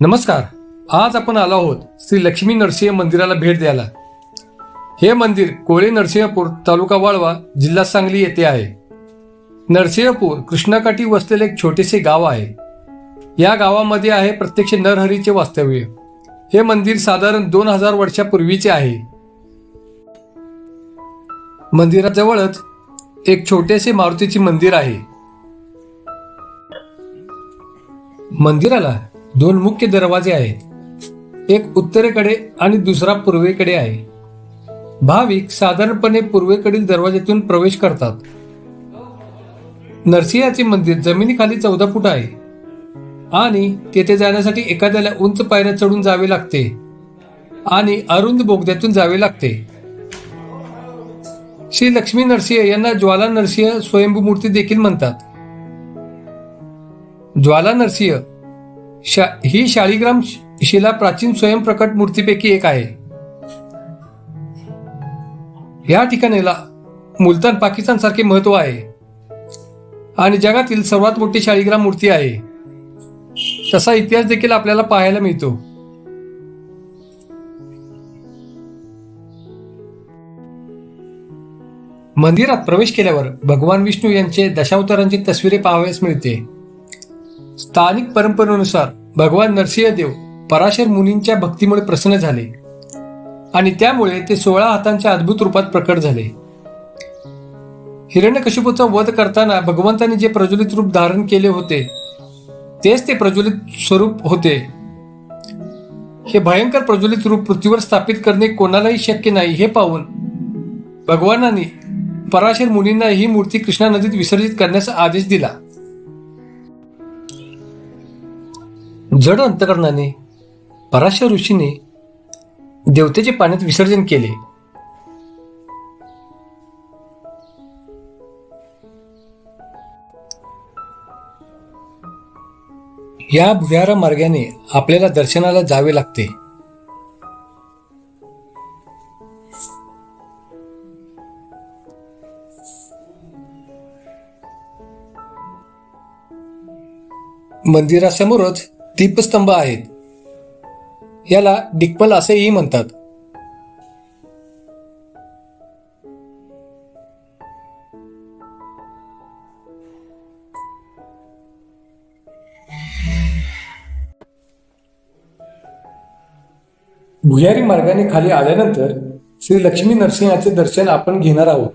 नमस्कार. आज आपण आलो आहोत श्री लक्ष्मी नरसिंह मंदिराला भेट द्यायला. हे मंदिर कोळे नरसिंहपूर तालुका वाळवा जिल्हा सांगली येथे आहे. नरसिंहपूर कृष्णाकाठी वसलेले एक छोटेसे गाव आहे. या गावामध्ये आहे प्रत्यक्ष नरहरीचे वास्तव्य. हे मंदिर साधारण दोन हजार वर्षापूर्वीचे आहे. मंदिराजवळच एक छोटेसे मारुतीचे मंदिर आहे. मंदिराला दोन मुख्य दरवाजे आहेत. एक उत्तरेकडे आणि दुसरा पूर्वेकडे आहे. भाविक साधारणपणे पूर्वेकडील दरवाज्यातून प्रवेश करतात. नरसिंहाचे मंदिर जमिनीखाली चौदा फूट आहे. आणि तेथे जाण्यासाठी एखाद्याला उंच पायऱ्या चढून जावे लागते. आणि अरुंद बोगद्यातून जावे लागते. श्री लक्ष्मी नरसिंह यांना ज्वाला नरसिंह स्वयंभू मूर्ती देखील म्हणतात. ज्वाला नरसिंह शा ही शाळीग्राम शि- शिला प्राचीन स्वयंप्रकट मूर्तीपैकी एक आहे. या ठिकाणीला मुलतान पाकिस्तान सारखे महत्त्व आहे. आणि जगातील सर्वात मोठी शाळीग्राम मूर्ती आहे. तसा इतिहास देखील आपल्याला पाहायला मिळतो. मंदिरात प्रवेश केल्यावर भगवान विष्णू यांचे दशावतारांची तस्वीरे पाहावयास मिळते. स्थानिक परंपरेनुसार भगवान नरसिंहदेव पराशर मुनींच्या भक्तीमुळे प्रसन्न झाले. आणि त्यामुळे ते सोळा हातांच्या अद्भुत रूपात प्रकट झाले. हिरण्यकशिपूचा वध करताना भगवंतांनी जे प्रज्वलित रूप धारण केले होते तेच ते प्रज्वलित स्वरूप होते. हे भयंकर प्रज्वलित रूप पृथ्वीवर स्थापित करणे कोणालाही शक्य नाही हे पाहून भगवानांनी पराशर मुनींना ही मूर्ती कृष्णा नदीत विसर्जित करण्याचा आदेश दिला. जड अंतकरणाने पराशर ऋषीने देवतेचे पाण्यात विसर्जन केले. या भुयारा मार्गाने आपल्याला दर्शनाला जावे लागते. मंदिरासमोरच दीपस्तंभ आहेत. याला दिग्पल असेही म्हणतात. भुयारी मार्गाने खाली आल्यानंतर श्री लक्ष्मी नरसिंहाचे दर्शन आपण घेणार आहोत.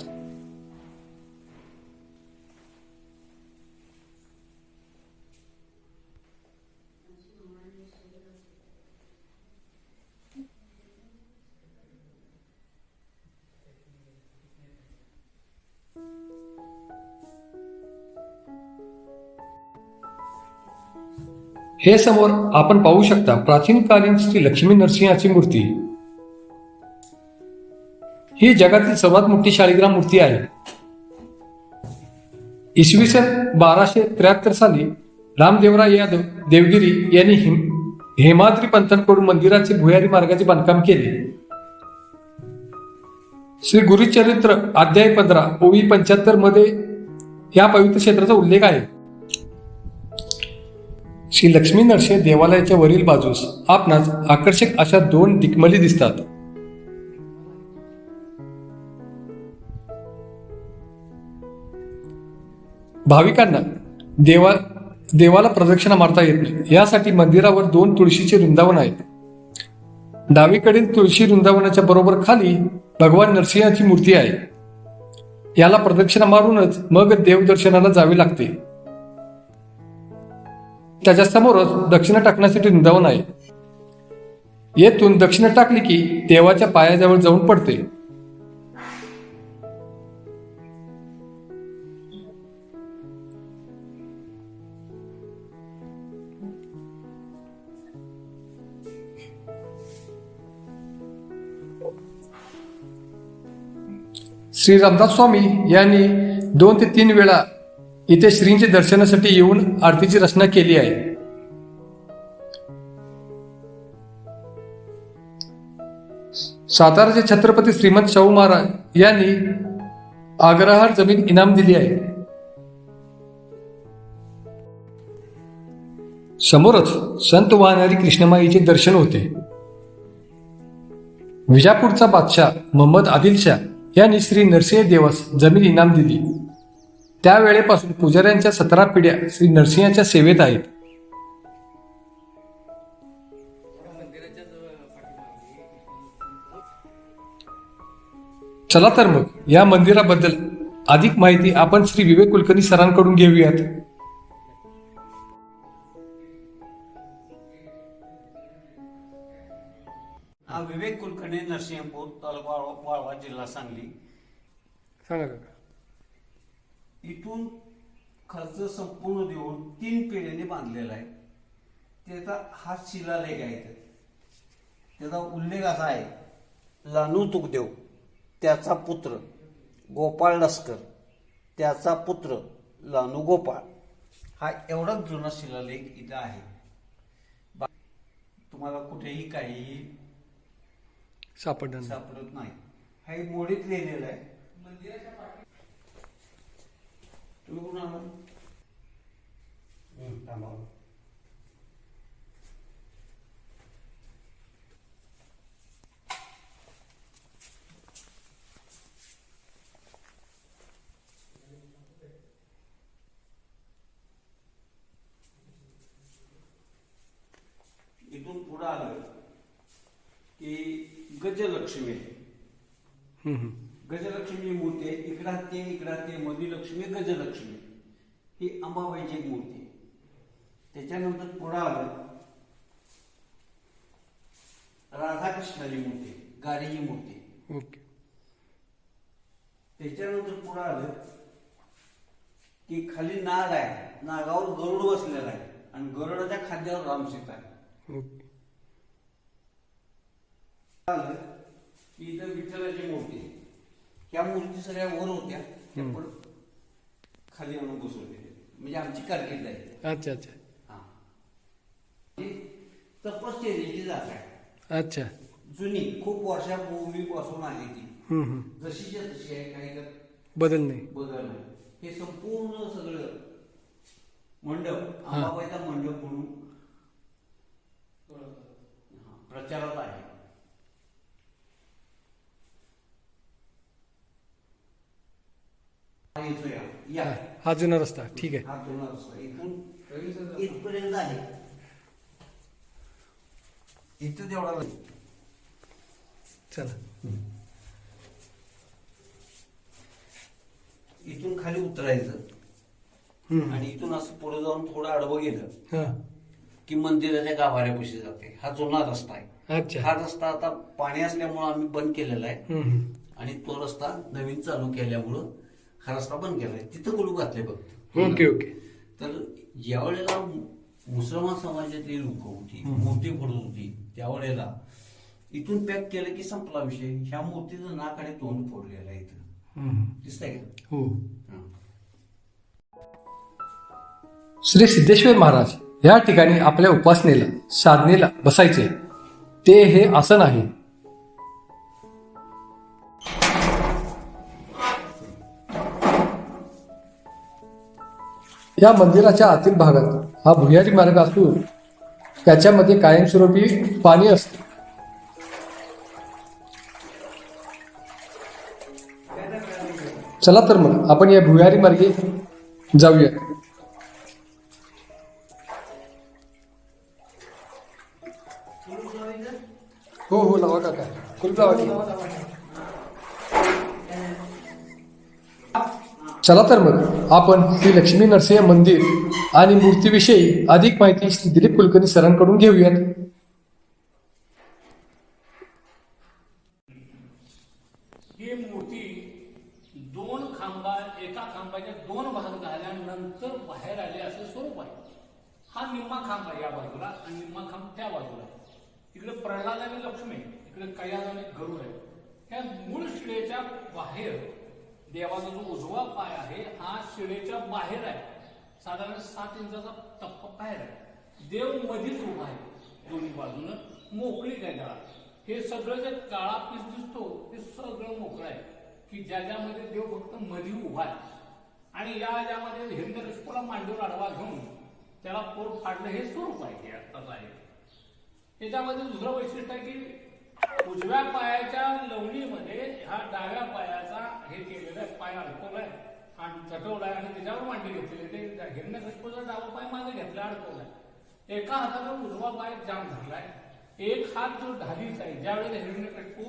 हे समोर आपण पाहू शकता प्राचीन कालीन श्री लक्ष्मी नरसिंहाची मूर्ती. ही जगातील सर्वात मोठी शालिग्राम मूर्ती आहे. इसवी सन बाराशे त्र्याहत्तर साली रामदेवराय यादव देवगिरी यांनी हिम हेमाद्री पंथांकडून मंदिराचे भुयारी मार्गाचे बांधकाम केले. श्री गुरुचरित्र अध्याय पंधरा ओवी पंच्याहत्तरमध्ये या पवित्र क्षेत्राचा उल्लेख आहे. श्री लक्ष्मी नरसिंह देवालयाच्या वरील बाजूस आपणास आकर्षक अशा दोन दिग्मली दिसतात. भाविकांना देवा देवाला प्रदक्षिणा मारता येत नाही. यासाठी मंदिरावर दोन तुळशीचे वृंदावन आहेत डावीकडील तुळशी वृंदावनाच्या बरोबर खाली भगवान नरसिंहाची मूर्ती आहे. याला प्रदक्षिणा मारूनच मग देवदर्शनाला जावे लागते. त्याच्यासमोरच दक्षिणा टाकण्यासाठी वृंदावन आहे. येथून दक्षिणा टाकली की देवाच्या पायाजवळ जाऊन पडते. श्री रामदास स्वामी यांनी दोन ते तीन वेळा इथे श्रींचे दर्शनासाठी येऊन आरतीची रचना केली आहे. साताराचे छत्रपती श्रीमंत शाहू महाराज यांनी आग्रहार जमीन इनाम दिली आहे. समोरच संत वाहणारी कृष्णमाईचे दर्शन होते. विजापूरचा बादशाह मोहम्मद आदिलशाह यांनी श्री नरसिंह देवास जमीन इनाम दिली. त्यावेळेपासून पुजाऱ्यांच्या सतरा पिढ्या श्री नरसिंहाच्या सेवेत आहेत. चला तर मग या मंदिराबद्दल अधिक माहिती आपण श्री विवेक कुलकर्णी सरांकडून घेऊयात. हा विवेक कुलकर्णी नरसिंहपूर तालुका वाळवा जिल्हा सांगली. सांगा. इथून खर्च संपूर्ण देऊन तीन पिढ्यांनी बांधलेला आहे. त्याचा हा शिलालेख आहे इथे. त्याचा उल्लेख असा आहे लानू तुकदेव त्याचा पुत्र गोपाळ लस्कर त्याचा पुत्र लानू गोपाळ. हा एवढाच जुना शिलालेख इथं आहे. बा- तुम्हाला कुठेही काहीही सापडणार सापडत नाही. हा एक मोडीत लिहिलेला आहे. तुम्ही कुठून आला हं, थांबा. इथून पुढे आलं की गजलक्ष्मी आहे. हम्म, हम्म. गजलक्ष्मी मूर्ती आहे. इकडा ते इकडा ते मधी लक्ष्मी गजलक्ष्मी. ही अंबाबाईची एक मूर्ती आहे. त्याच्यानंतर पुढं आलं राधाकृष्णाची मूर्ती गाडीची मूर्ती त्याच्यानंतर पुढं आलं की खाली नाग आहे. नागावर गरुड बसलेला आहे. आणि गरुडाच्या खाद्यावर रामसीता आहे. आलं की इथं विठ्ठलाची मूर्ती. ह्या मूर्ती सगळ्या वर होत्या. त्या पण खाली आणून बसवले म्हणजे आमची कारकीर्द आहे. अच्छा अच्छा. हा. तपश्चर्याची जागा आहे. अच्छा. जुनी खूप वर्षापूर्वीपासून आहे ती. जशीच्या तशी आहे काही त्यात बदल नाही. बदल नाही. हे संपूर्ण सगळं मंडप अंबाबाईचा मंडप म्हणून प्रचारात आहे. हा, इथं या. या. जुना रस्ता. ठीक आहे. हा जुना रस्ता. इथून इथपर्यंत आहे इथं नाही. चला. इथून खाली उतरायचं. आणि इथून असं पुढे जाऊन थोडं आडवं गेलं हा. की मंदिराच्या गाभाऱ्यापाशी जाते. हा जुना रस्ता आहे. अच्छा. हा रस्ता आता पाणी असल्यामुळं आम्ही बंद केलेला आहे. आणि तो रस्ता नवीन चालू केल्यामुळं रस्ता बंद केलाय तिथं कुलू घातले बघ. Okay okay. तर ज्या वेळेला मुसलमान समाजातली लोक होती मूर्ती फोडत होती त्यावेळेला इथून पॅक केलं की संपला विषय. ह्या मूर्तीचं नाकाने तोंड फोडलेलं आहे इथं. दिसतंय का? हो. हा. श्री सिद्धेश्वर महाराज या ठिकाणी आपल्या उपासनेला साधनेला बसायचे. ते हे आसन आहे या मंदिराच्या आतील भागात हा भुयारी मार्ग असून त्याच्यामध्ये कायमस्वरूपी पाणी असते. चला तर मग आपण या भुयारी मार्गे जाऊया. हो हो लावा काका. कुलूप लावा. चला तर मग आपण श्री लक्ष्मी नरसिंह मंदिर आणि मूर्तीविषयी अधिक माहिती श्री दिलीप कुलकर्णी सरांकडून घेऊयात. ही मूर्ती दोन खांबा एका खांबाच्या दोन भाग झाल्यानंतर बाहेर आले असे स्वरूप आहे. हा निम्मा खांब आहे या बाजूला आणि निम्मा खांब त्या बाजूला इकडे प्रल्हाद आणि लक्ष्मी इकडे कैलास आणि गरुड आहे त्या मूळ शिळेच्या बाहेर देवाचा जो उजवा पाय आहे हा शिळेच्या बाहेर आहे. साधारण सात इंचाचा टप्पा बाहेर आहे. देव मधीच उभा आहे. दोन्ही बाजूनं मोकळी काय त्याला हे सगळं जे काळा पीस दिसतो ते सगळं मोकळं आहे. की ज्याच्यामध्ये देव फक्त मधी उभा आहे. आणि या ज्यामध्ये हिरण्यकशिपूला मांडीवर आडवा घेऊन त्याला पोट फाडलं हे स्वरूप आहे हे आत्ताच आहे. याच्यामध्ये दुसरं वैशिष्ट्य आहे की उजव्या पायाच्या लवणीमध्ये हा डाव्या पायाचा हे केलेलं आहे पाय अडकवलाय आणि चटवलाय आणि त्याच्यावर मांडी घेतलेली ते हिरण्य हिरण्यकशिपूचा डावा पाय मागे घेतला अडकवलाय एका हाताचा उजवा पाय जाम धरलाय एक हात जो ढालीचा आहे. ज्या वेळेला हिरण्यकशिपू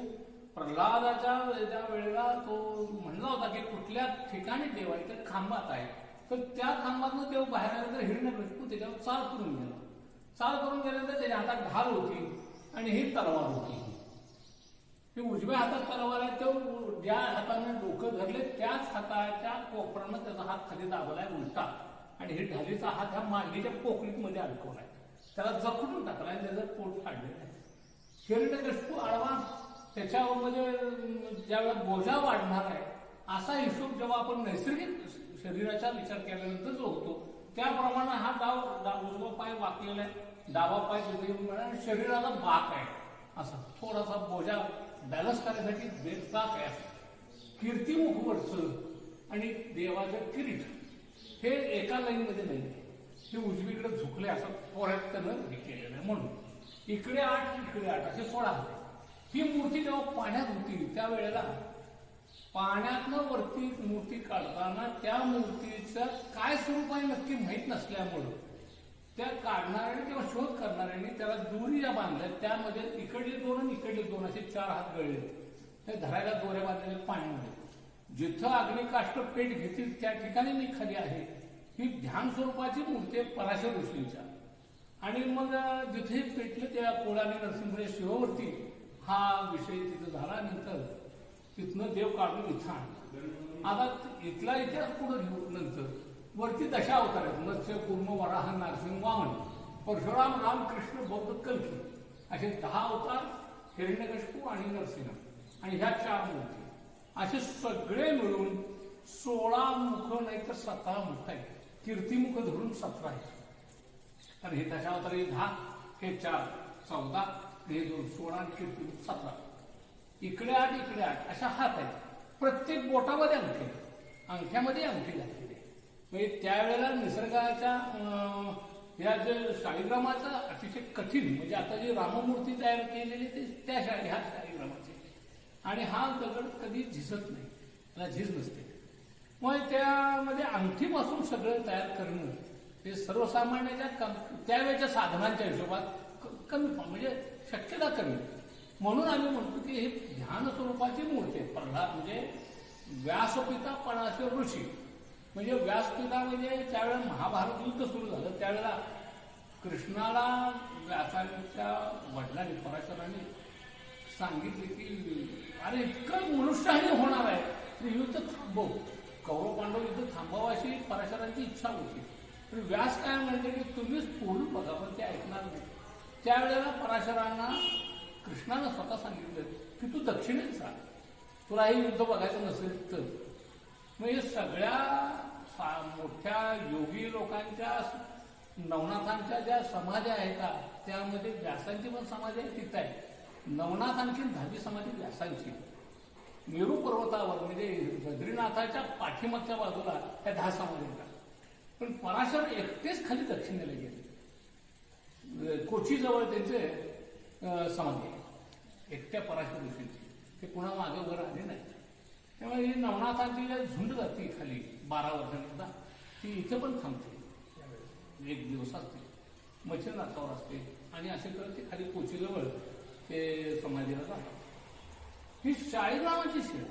प्रल्हादाच्या ज्या वेळेला तो म्हणला होता की कुठल्या ठिकाणी देव आहे तर खांबात आहे. तर त्या खांबातनं देव बाहेर आला तर हिरण्यकटकू त्याच्यावर चाल करून गेला. चाल करून गेल्यानंतर त्याच्या हातात ढाल होती आणि ही तलवार होती. ही उजव्या हातात तलवार आहे तो ज्या हाताने डोकं धरले त्याच हाताच्या कोपरानं त्याचा हात खाली दाबलाय उलटा. आणि हे ढालीचा हात ह्या मांडीच्या पोकळीत मध्ये अडकवलाय. त्याला जखडून टाकलाय आणि त्याचं पोट फाडलेलं आहे. हिरण्यकशिपू आडवा म्हणजे ज्यावेळेला बोजा वाढणार आहे असा हिशोब जेव्हा आपण नैसर्गिक शरीराचा विचार केल्यानंतर जो होतो त्याप्रमाणे हा डाव डाव उजवा पाय वाकलेला आहे डावा पाय तिथे आणि शरीराला बाक आहे. असा थोडासा बोजा बॅलन्स करण्यासाठी देवता आहे कीर्तिमुख वर्ष आणि देवाचं किरीट हे एका लाईनमध्ये नाही. हे उजवीकडे झुकले असं पोऱ्यात त्यानं हे केलेलं आहे म्हणून. इकडे आठ इकडे आठ असे सोळा होते ही मूर्ती जेव्हा पाण्यात होती त्यावेळेला पाण्यातनं वरती मूर्ती काढताना त्या मूर्तीचं काय स्वरूप आहे नक्की माहीत नसल्यामुळं त्या काढणाऱ्याने किंवा शोध करणाऱ्याने त्याला दोरी ज्या बांधल्या त्यामध्ये इकडले दोन आणि इकडले दोन असे चार हात गळले. त्या धरायला दोऱ्या बांधलेले पाण्यामध्ये. जिथं अग्निकाष्ट पेट घेतील त्या ठिकाणी मी खाली आहे. ही ध्यान स्वरूपाची मूर्ती आहे पराशर ऋषींच्या. आणि मग जिथे पेटले त्या कोळाने नरसिंह शिवावरती हा विषय तिथं झाला. नंतर तिथनं देव काढून इथं आणला. आता इथला इतिहास पुढे घेऊ नंतर. वरती दशा अवतार आहेत मत्स्य कुर्म वराह नरसिंह वामन. परशुराम रामकृष्ण बौद्ध कल्की असे दहा अवतार हिरण्यकशपू आणि नरसिंह. आणि ह्या चार मूर्ती. असे सगळे मिळून सोळा मुख नाही तर सतरा मुख आहे कीर्तिमुख धरून सतरा आहे तर हे दशावतार हे दहा हे चार चौदा हे दोन सोळा आणि कीर्तिमुख सतरा. इकडे आठ इकडे आठ अशा हात आहेत. प्रत्येक बोटामध्ये अंगठी. अंगठ्यामध्ये अंगठी घातलेली आहे म्हणजे त्यावेळेला निसर्गाच्या ह्या या जे शाळीग्रामाचं अतिशय कठीण म्हणजे आता जी राममूर्ती तयार केलेली ते त्या शाळी ह्या शाळीग्रामाची आणि हा दगड कधी झिजत नाही त्याला झिज नसते. मग त्यामध्ये अंगठीपासून सगळं तयार करणं हे सर्वसामान्याच्या कम त्यावेळेच्या साधनांच्या हिशोबात क- कमी म्हणजे शक्यता कमी. म्हणून आम्ही म्हणतो की हे ध्यान स्वरूपाची मूर्ती आहे प्रल्हाद म्हणजे व्यासपिता पणाचे ऋषी. म्हणजे व्यासपिता म्हणजे त्यावेळेला महाभारत युद्ध सुरू झालं त्यावेळेला कृष्णाला व्यासांच्या वडिलांनी पराशराने सांगितले की अरे इतकं मनुष्यही होणार आहे. तर युद्ध थांबव. कौरव पांडव युद्ध थांबव अशी पराशरांची इच्छा होती. तर व्यास काय म्हणते की तुम्हीच पूर्ण बघा पण ते ऐकणार नाही. त्यावेळेला पराशरांना कृष्णानं स्वतः सांगितलं की तू दक्षिणेत जा. तुला हे युद्ध बघायचं नसेल तर म्हणजे सगळ्या सा- मोठ्या योगी लोकांच्या नवनाथांच्या ज्या समाधी आहेत त्यामध्ये व्यासांची पण समाधी आहे तिथं आहे. नवनाथ आणखी दहावी समाधी व्यासांची. मेरू पर्वतावर म्हणजे बद्रीनाथाच्या पाठीमागच्या बाजूला त्या दहा समाधी येतात पण पराशर एकटेच खाली दक्षिणेला गेले. कोचीजवळ त्यांचे समाधी आहे एकट्या पराशर ऋषींची. ते पुन्हा मागे वर आले नाही त्यामुळे ही नवनाथांची झुंड जाते खाली बारा वर्षांकरता. ती इथे पण थांबते. एक दिवस असते. मच्छिंद्रनाथावर असते. आणि असे करत ते खाली कोचीजवळ ते समाधीला जातात ही शाळेग्रामाची शिळ.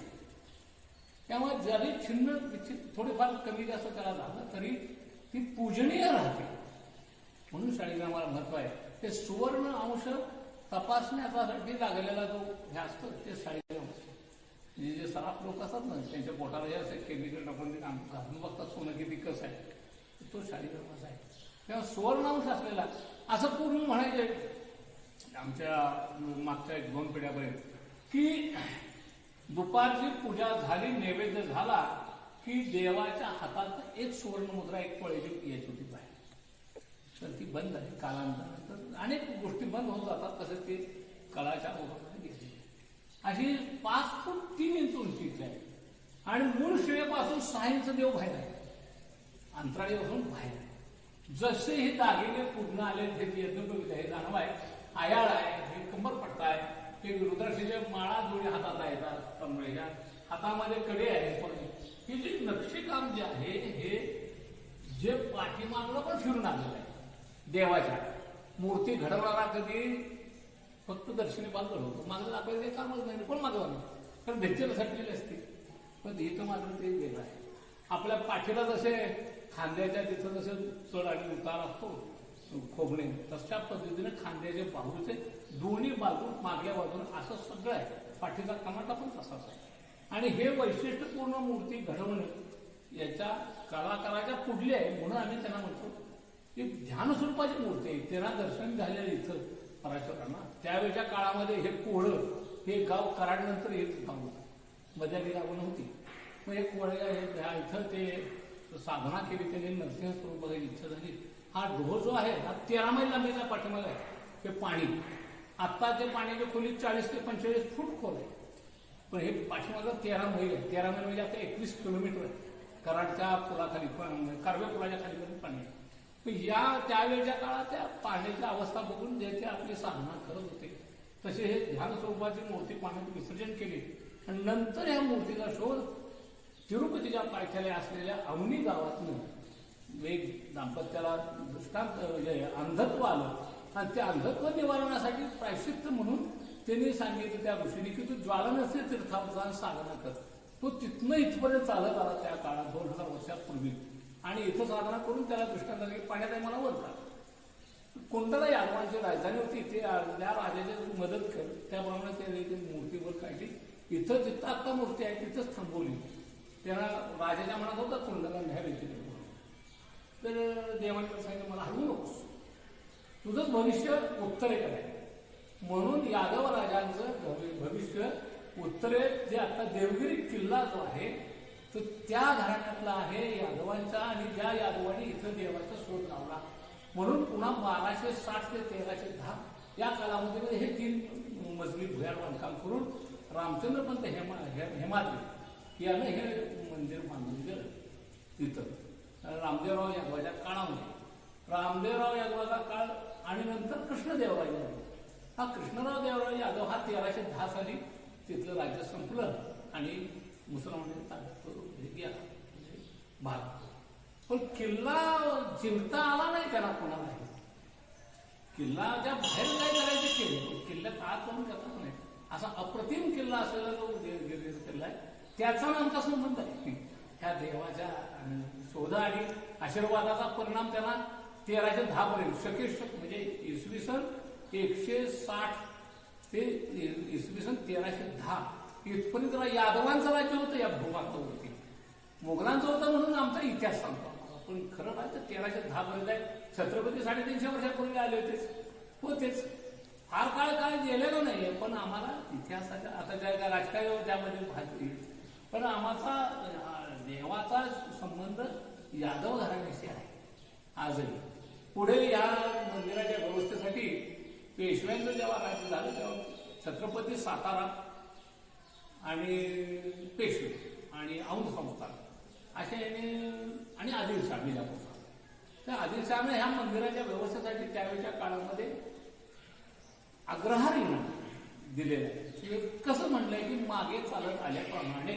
त्यामुळे जरी छिन्न थोडेफार कमी जास्त त्याला झालं तरी ती पूजनीय राहते. म्हणून शाळेग्रामाला महत्त्व आहे. ते सुवर्ण अंश तपासण्यासाठी लागलेला जो हे असतो ते शाळीग्राम असतं म्हणजे जे सराफ लोक असतात ना त्यांच्या पोटाला हे असं केमिकल टाकून ते काम घालून बघतात सोनं किती कसं आहे. तो शाळीग्रामाचा आहे? तेव्हा सुवर्णांश असलेला असं पूर्वी म्हणायचे. आमच्या मागच्या एक दोन पिढ्यापर्यंत की दुपारची पूजा झाली नैवेद्य झाला की देवाच्या हातात एक सुवर्ण मुद्रा एक पळेची यायची होती पाहिजे तर ती बंद झाली कालांतरानंतर अनेक गोष्टी बंद होऊन जातात तसं ते कळाच्या अशी पाच फूट तीन इंच उंचीची आहे. आणि मूळ शिळेपासून सहा इंच देव बाहेर आहे. अंतराळीपासून बाहेर आहे. जसे हे दागिने पूर्ण आले ते यज्ञ हे जाणव आहे आयाळ आहे हे कंबर पडताय ते हे रुद्राक्षीचे माळा जोडी हातात येतात कमरेच्या हातामध्ये कडे आहे. पण हे जे नक्षीकाम जे आहे हे जे पाठीमागलं पण फिरून आलेलं आहे. देवाच्या मूर्ती घडवणारा कधी फक्त दर्शनी बांधलं होतं मागं दाखवायचं काही कामच नाही. कोण मागवलं कारण धैर्याला सटलेले असते. पण इथं मात्र ते गेलं आहे. आपल्या पाठीला जसे खांद्याच्या तिथं जसे चढ आणि उतार असतो खोबणे तशा पद्धतीने खांद्याचे बाजूचे दोन्ही बाजू मागल्या बाजूने असं सगळं आहे. पाठीचा कमाटा पण तसाच आहे. आणि हे वैशिष्ट्यपूर्ण मूर्ती घडवणं याच्या कलाकाराच्या पुढली आहे म्हणून आम्ही त्यांना म्हणतो. की ध्यान स्वरूपाची मूर्ती आहे. त्यांना दर्शन झालेलं इथं पराशरांना. त्यावेळच्या काळामध्ये हे कोहळं हे गाव कराडनंतर येत गाव होतं लागून होती मग हे कोळ्या हे इथं ते साधना केली त्यांनी नरसिंह स्वरूप बघायची इच्छा झाली. हा ढोह जो आहे हा तेरा मैल लांबीचा पाठीमागा आहे हे पाणी. आत्ता ते पाण्याची खोली चाळीस ते पंचेचाळीस फूट खोल आहे. पण हे पाठीमागं तेरा मैल आहे. तेरा मैल म्हणजे आता एकवीस किलोमीटर आहे. कराडच्या पुलाखाली पण- कारवे पुलाच्या खाली पाणी आहे. या त्यावेळच्या काळात त्या पाण्याची अवस्था बघून जे ते आपली साधना करत होते तसे हे ध्यान स्वरूपाची मूर्ती पाण्यात विसर्जन केली. आणि नंतर या मूर्तीचा शोध तिरुपतीच्या पायथ्याला असलेल्या अवनी गावातनं एक दाम्पत्याला दृष्टांत अंधत्व आलं. आणि ते अंधत्व निवारणासाठी प्रायश्चित्त म्हणून त्यांनी सांगितलं त्या गोष्टीने की तू ज्वालानस्य तीर्थावर जाऊन साधना कर. तो तिथनं इथपर्यंत चालत आला त्या काळात दोन हजार वर्षापूर्वी. आणि इथं साधना करून त्याला दृष्टांत झालं की पाण्यात आहे मला वरतात कोणत्याही कोणत्याला यादवांची राजधानी होती ते त्या राजाची मदत कर त्याप्रमाणे त्याने ती मूर्तीवर काढली. इथं जिथं आत्ता मूर्ती आहे तिथंच थांबवली. त्याला राजाच्या मनात होता कुंडला न्यावी तिथे तर देवाने सांगितलं मला हलवू नकोस. तुझं भविष्य उत्तरेकडे आहे म्हणून यादव राजांचं भविष्य उत्तरेत जे आता देवगिरी किल्ला जो आहे तो त्या घराण्यातला आहे यादवांचा आणि ज्या यादवांनी इथं देवाचा शोध लावला. म्हणून पुन्हा बाराशे साठ ते तेराशे दहा या कालावधीमध्ये हे तीन मजली भुयार बांधकाम करून रामचंद्रपंत हेमा हे- हेमाद्री यानं हे मंदिर बांधून गेलं तिथं रामदेवराव यादवाच्या काळामध्ये. रामदेवराव यादवाचा काळ आणि नंतर कृष्णदेवराव यादव. हा कृष्णराव देवराव यादव हा तेराशे दहा साली तिथलं राज्य संपलं आणि मुसलमानांनी ताब्यात करून म्हणजे भाग पण किल्ला जिंकता आला नाही त्याला कोणालाही. किल्लाच्या बाहेर काय करायचे केले किल्ल्यात आत करून करणार नाही. असा अप्रतिम किल्ला असलेला जो गिरगिरीचा किल्ला आहे त्याचा आमचा संबंध आहे. ह्या देवाच्या शोधा आणि आशीर्वादाचा परिणाम त्याला तेराशे दहा पर्यंत. शकेशक म्हणजे इसवी सन एकशे साठ ते इसवी सन तेराशे दहा. इथपर्यंत यादवांचं राज्य होतं या भूभागावर मोगलांचं होता म्हणून आमचा इतिहास सांगतो. पण खरं पाहिजे तर तेराशे दहा पर्यंत आहे. छत्रपती साडेतीनशे वर्षापूर्वी आले होतेच होतेच. फार काळ काळ गेलेलो नाहीये पण आम्हाला इतिहासाच्या आता ज्या ज्या त्यामध्ये भाग येईल पण आम्हाचा देवाचा संबंध यादव घराण्याशी आहे. आजही. पुढे या मंदिराच्या व्यवस्थेसाठी पेशव्यांचं जेव्हा राज्य झालं तेव्हा छत्रपती सातारा आणि पेशवे आणि औंध संस्थान अशा याने आणि आदिलशाह बिजापूरचा तर आदिलशाहने ह्या मंदिराच्या व्यवस्थेसाठी त्यावेळच्या काळामध्ये अग्रहारीनं दिलेलं आहे. कसं म्हणलंय की मागे चालत आल्याप्रमाणे.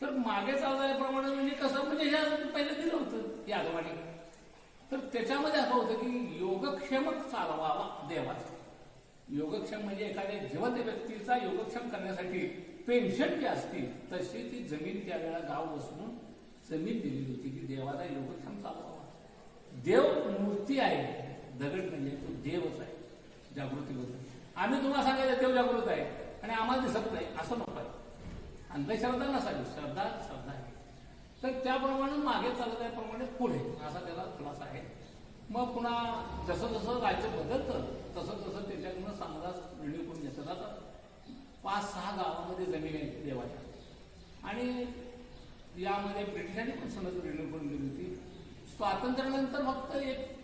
तर मागे चालत आल्याप्रमाणे म्हणजे कसं? म्हणजे ह्या पहिलं दिलं होतं यादवाने तर त्याच्यामध्ये असं होतं की योगक्षेम चालवावा देवाचा. योगक्षम म्हणजे एखाद्या जिवंत व्यक्तीचा योगक्षम करण्यासाठी पेन्शन जी असती तशी ती जमीन त्यावेळेला गाव बसवून जमीन दिली होती की देवाचा योगक्षम चालवावा देव मूर्ती आहे. दगड म्हणजे तो देवच आहे. जागृती होते आम्ही तुम्हाला सांगायचं देव जागृत आहे. आणि आम्हाला दिसत नाही असं नको आहे. अंधश्रद्धा नसावी. श्रद्धा श्रद्धा आहे. तर त्याप्रमाणे मागे चालत आहे पुढे. असा त्याला खुलासा आहे. मग पुन्हा जसं जसं राज्य बदलतं तसं तसं त्याच्याकडनं समाजात निर्णय करून घेतलं जातं पाच सहा गावामध्ये जमीन आहे देवाच्या. आणि यामध्ये ब्रिटिशांनी पण सनद रिन्यू करून दिली होती. स्वातंत्र्यानंतर फक्त एक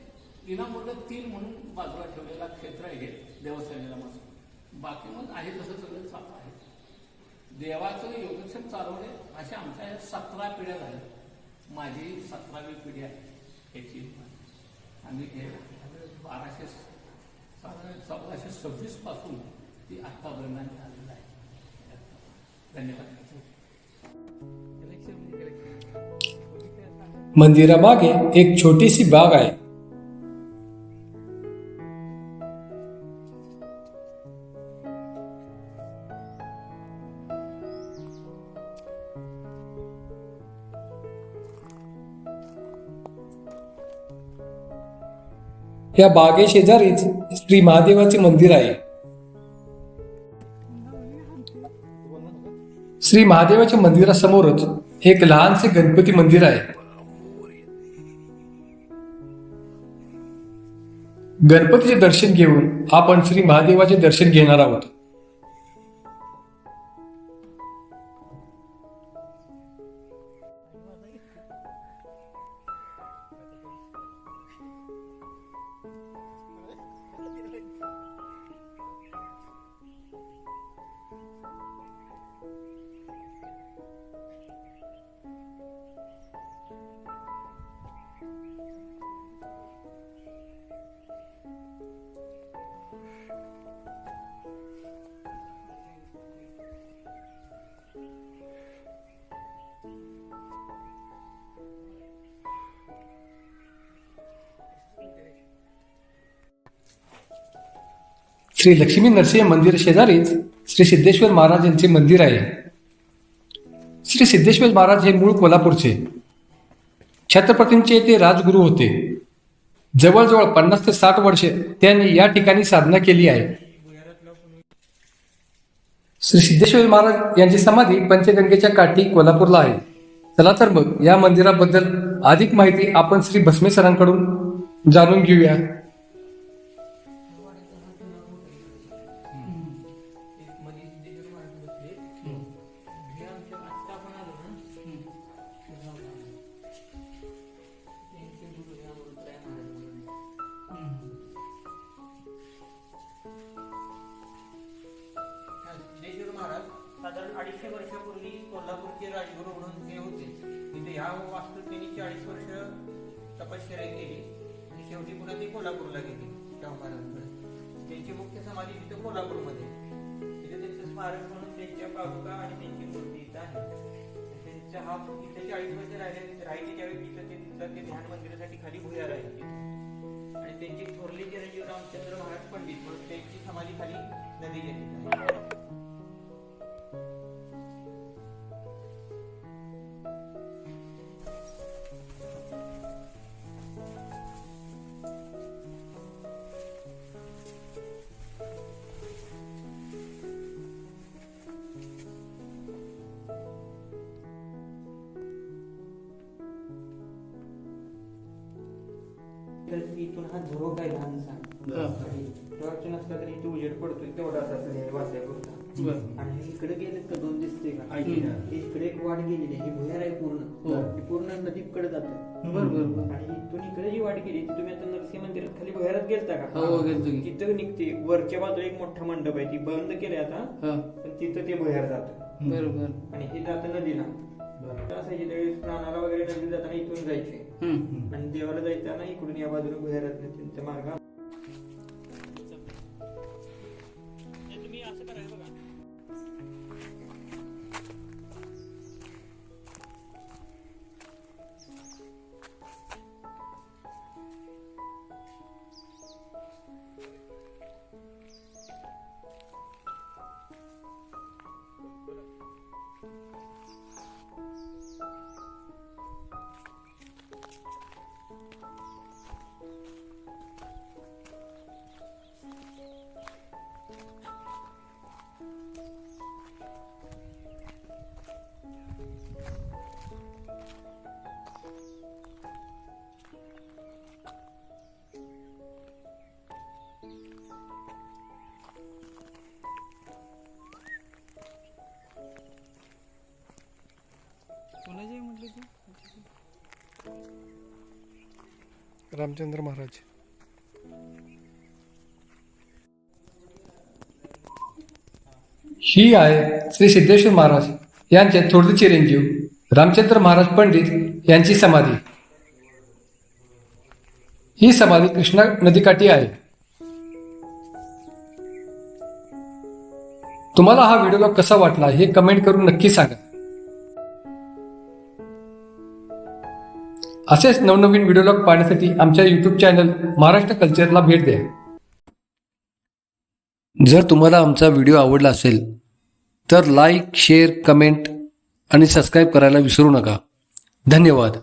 विनामूल्य तीन म्हणून बाजूला ठेवलेला क्षेत्र आहे हे देवस्थानीला बाकी मग आहे तसं सगळं चालू आहे. देवाचं योगक्षेम चालवणे अशा आमच्या या सतरा पिढ्या झाल्या. माझी सतरावी पिढी आहे याची आम्ही हे बाराशे साधारण चौदाशे सव्वीसपासून ती आत्तापर्यंत झालेलं आहे. धन्यवाद. मंदिरामागे एक छोटीशी बाग आहे. या बागेशेजारीच श्री महादेवाचे मंदिर आहे. श्री महादेवाच्या मंदिरासमोरच एक लहानसे गणपती मंदिर आहे. गणपतीचे दर्शन घेऊन आपण श्री महादेवाचे दर्शन घेणार आहोत. श्री लक्ष्मी नरसिंह मंदिर शेजारीच श्री सिद्धेश्वर महाराज यांचे मंदिर आहे. श्री सिद्धेश्वर महाराज हे मूळ कोल्हापूरचे. छत्रपतींचे ते राजगुरू होते. जवळजवळ पन्नास ते साठ वर्षे त्यांनी या ठिकाणी साधना केली आहे. श्री सिद्धेश्वर महाराज यांची समाधी पंचगंगेच्या काठी कोल्हापूरला आहे. चला तर मग या मंदिराबद्दल अधिक माहिती आपण श्री भस्मेसरांकडून जाणून घेऊया. महाराज साधारण अडीचशे वर्षापूर्वी कोल्हापूरचे राजगुरू म्हणून हे होते तिथे ह्या वास्तूत त्यांनी चाळीस वर्ष तपश्चर्या केली. आणि शेवटी पुन्हा ते कोल्हापूरला गेले शाहू महाराजांकडे. त्यांची मुख्य समाधी तिथे कोल्हापूरमध्ये. तिथे त्यांचं स्मारक म्हणून त्यांच्या पादुका आणि त्यांची मूर्ती इथं आहे. त्यांचा हा इथे चाळीस वर्ष राहिले राहिले त्यावेळी तिथं तिथं ते ध्यान मंदिरासाठी खाली भुया राहिले आणि त्यांची थोरली चिरंजीव रामचंद्र महाराज पंडित म्हणून त्यांची समाधी खाली नदी गेली. तर इथून हा झुरोक आहे लहानसा टॉर्च नसला तरी इथे उजेड पडतोय तेवढा असा वाचायपुरता आणि हे इकडे गेले का दोन दिसते का? हे इकडे एक वाट गेलेली ही भुयार आहे हो. पूर्ण. ही. पूर्ण नदीकडे जातं. बरोबर आणि इथून इकडे जी वाट गेली ती तुम्ही आता नरसिंह मंदिरात खाली भुयारात गेलता का? हो, की. तिथं निघते. वरच्या बाजूला एक मोठा मंडप आहे ती बंद केले आता. हा. पण तिथं ते भुयार जातं. बरोबर आणि हे जातं नदीला. असायचे त्यावेळी स्नानाला वगैरे नदी जाताना इथून जायचे. आणि देवाला जायचं इकडून या बाजूला गुजरात नाही त्यांच्या मार्गा रामचंद्र महाराज. ही आहे श्री सिद्धेश्वर महाराज यांचे थोरले चिरंजीव रामचंद्र महाराज पंडित यांची समाधी. ही समाधी कृष्णा नदीकाठी आहे. तुम्हाला हा व्हिडिओ कसा वाटला हे कमेंट करून नक्की सांगा. असेच नवनवीन व्हिडिओ पाहण्यासाठी आमच्या यूट्यूब चॅनल महाराष्ट्र कल्चरला भेट द्या. जर तुम्हाला आमचा व्हिडिओ आवडला असेल तर लाईक शेअर कमेंट आणि सबस्क्राईब करायला विसरू नका. धन्यवाद.